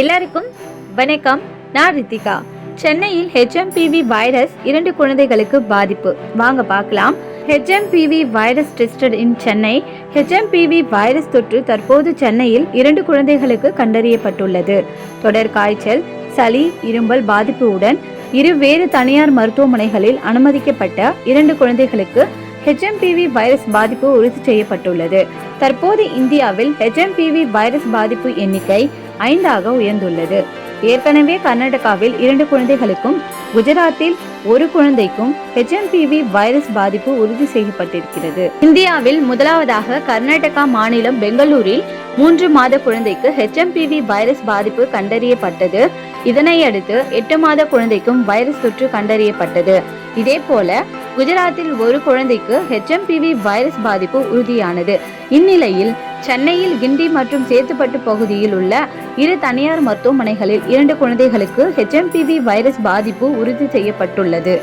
எல்லாருக்கும் வணக்கம். நான் ரித்திகா. சென்னையில் ஹெச்எம்பிவி வைரஸ் இரண்டு குழந்தைகளுக்கு பாதிப்பு. வாங்க பார்க்கலாம். HMPV virus tested in Chennai. HMPV virus தொற்று தற்போது சென்னையில் இரண்டு குழந்தைகளுக்கு கண்டறியப்பட்டுள்ளது. தொடர் காய்ச்சல் சளி இரும்பல் பாதிப்புடன் இரு வேறு தனியார் மருத்துவமனைகளில் அனுமதிக்கப்பட்ட இரண்டு குழந்தைகளுக்கு ஹெச்எம்பிவி வைரஸ் பாதிப்பு உறுதி செய்யப்பட்டுள்ளது. தற்போது இந்தியாவில் ஹெச்எம்பிவி வைரஸ் பாதிப்பு எண்ணிக்கை ஐந்தாக உயர்ந்துள்ளது. ஏற்கனவே கர்நாடகாவில் இரண்டு குழந்தைகளுக்கும் குஜராத்தில் ஒரு குழந்தைக்கும் ஹெச்எம்பிவி வைரஸ் பாதிப்பு உறுதி செய்யப்பட்டிருக்கிறது. இந்தியாவில் முதலாவதாக கர்நாடகா மாநிலம் பெங்களூரில் மூன்று மாத குழந்தைக்கு ஹெச்எம்பிவி வைரஸ் பாதிப்பு கண்டறியப்பட்டது. இதனை அடுத்து எட்டு மாத குழந்தைக்கும் வைரஸ் தொற்று கண்டறியப்பட்டது. இதே போல குஜராத்தில் ஒரு குழந்தைக்கு ஹெச்எம்பிவி வைரஸ் பாதிப்பு உறுதியானது. இந்நிலையில் சென்னையில் கிண்டி மற்றும் சேத்துப்பட்டு பகுதியில் உள்ள இரு தனியார் மருத்துவமனைகளில் இரண்டு குழந்தைகளுக்கு ஹெச்எம்பிவி வைரஸ் பாதிப்பு உறுதி செய்யப்பட்டுள்ளது.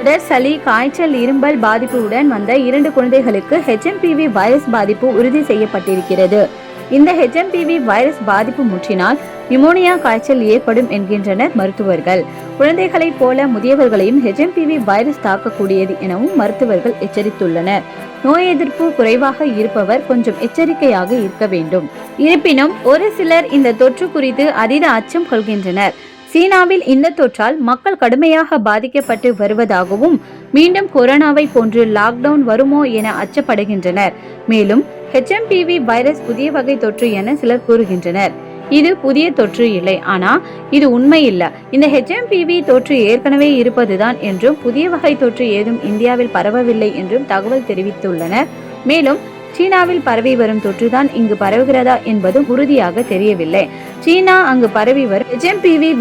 உடல் சளி காய்ச்சல் இரும்பல் பாதிப்புடன் வந்த இரண்டு குழந்தைகளுக்கு ஹெச்எம்பிவி வைரஸ் பாதிப்பு உறுதி செய்யப்பட்டிருக்கிறது. இந்த ஹெச்எம்பிவி வைரஸ் பாதிப்பு முற்றினால் நிமோனியா காய்ச்சல் ஏற்படும் என்கின்றனர் மருத்துவர்கள். குழந்தைகளைப் போல முதியவர்களையும் ஹெச்எம்பிவி வைரஸ் தாக்கக்கூடியது எனவும் மருத்துவர்கள் எச்சரித்துள்ளனர். நோய் எதிர்ப்பு குறைவாக இருப்பவர் கொஞ்சம் எச்சரிக்கையாக இருக்க வேண்டும். இருப்பினும் ஒரு சிலர் இந்த தொற்று குறித்து அதீத அச்சம் கொள்கின்றனர். சீனாவில் இந்த தொற்றால் மக்கள் கடுமையாக பாதிக்கப்பட்டு வருவதாகவும் மீண்டும் கொரோனாவை போன்று லாக்டவுன் வருமோ என அச்சப்படுகின்றனர். மேலும் ஹெச்எம்பிவி வைரஸ் புதிய வகை தொற்று என சிலர் கூறுகின்றனர். இது புதிய தொற்று இல்லை. ஆனா இது உண்மை இல்ல இந்த ஹெச்எம்பிவி தொற்று ஏற்கனவே இருப்பதுதான் என்றும் புதிய வகை தொற்று ஏதும் இந்தியாவில் பரவவில்லை என்றும் தகவல் தெரிவித்துள்ளனர். மேலும் சீனாவில் பரவி வரும் தொற்றுதான் இங்கு பரவுகிறதா என்பதும் உறுதியாக தெரியவில்லை. சீனா அங்கு பரவி வரும்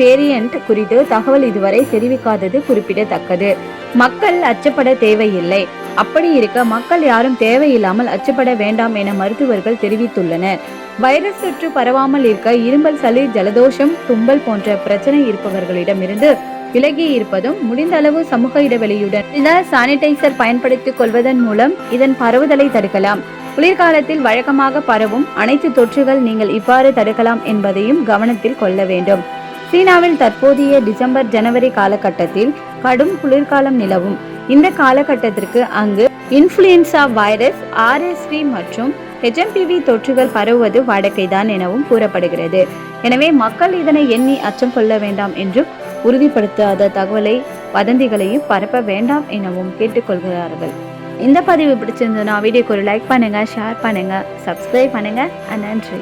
வேரியன்ட் குறித்து தகவல் இதுவரை தெரிவிக்காதது குறிப்பிடத்தக்கது. மக்கள் அச்சப்பட தேவையில்லை. அப்படி இருக்க மக்கள் யாரும் தேவையில்லாமல் அச்சப்பட வேண்டாம் என மருத்துவர்கள் தெரிவித்துள்ளனர். வைரஸ் தொற்று பரவாமல் இருக்க இருமல் சளி ஜலதோஷம் தும்பல் போன்ற பிரச்சனை இருப்பவர்களிடமிருந்து விலகி இருப்பதும் முடிந்த அளவு சமூக இடைவெளியுடன் சில சானிடைசர் பயன்படுத்திக் கொள்வதன் மூலம் இதன் பரவுதலை தடுக்கலாம். குளிர்காலத்தில் வழக்கமாக பரவும் அனைத்து தொற்றுகள் நீங்கள் இவ்வாறு தடுக்கலாம் என்பதையும் கவனத்தில் கொள்ள வேண்டும். சீனாவில் தற்போதைய டிசம்பர் ஜனவரி காலகட்டத்தில் கடும் குளிர்காலம் நிலவும். இந்த காலகட்டத்திற்கு அங்கு இன்ஃப்ளூயன்சா வைரஸ் ஆர்எஸ்வி மற்றும் ஹெச்எம்பிவி தொற்றுகள் பரவுவது வாடகைதான் எனவும் கூறப்படுகிறது. எனவே மக்கள் இதனை எண்ணி அச்சம் கொள்ள வேண்டாம் என்றும் உறுதிப்படுத்தாத தகவலை வதந்திகளையும் பரப்ப வேண்டாம் எனவும் கேட்டுக்கொள்கிறார்கள். இந்த பதிவு பிடிச்சிருந்ததுன்னா வீடியோக்கு ஒரு லைக் பண்ணுங்கள் ஷேர் பண்ணுங்கள் சப்ஸ்கிரைப் பண்ணுங்கள் நன்றி.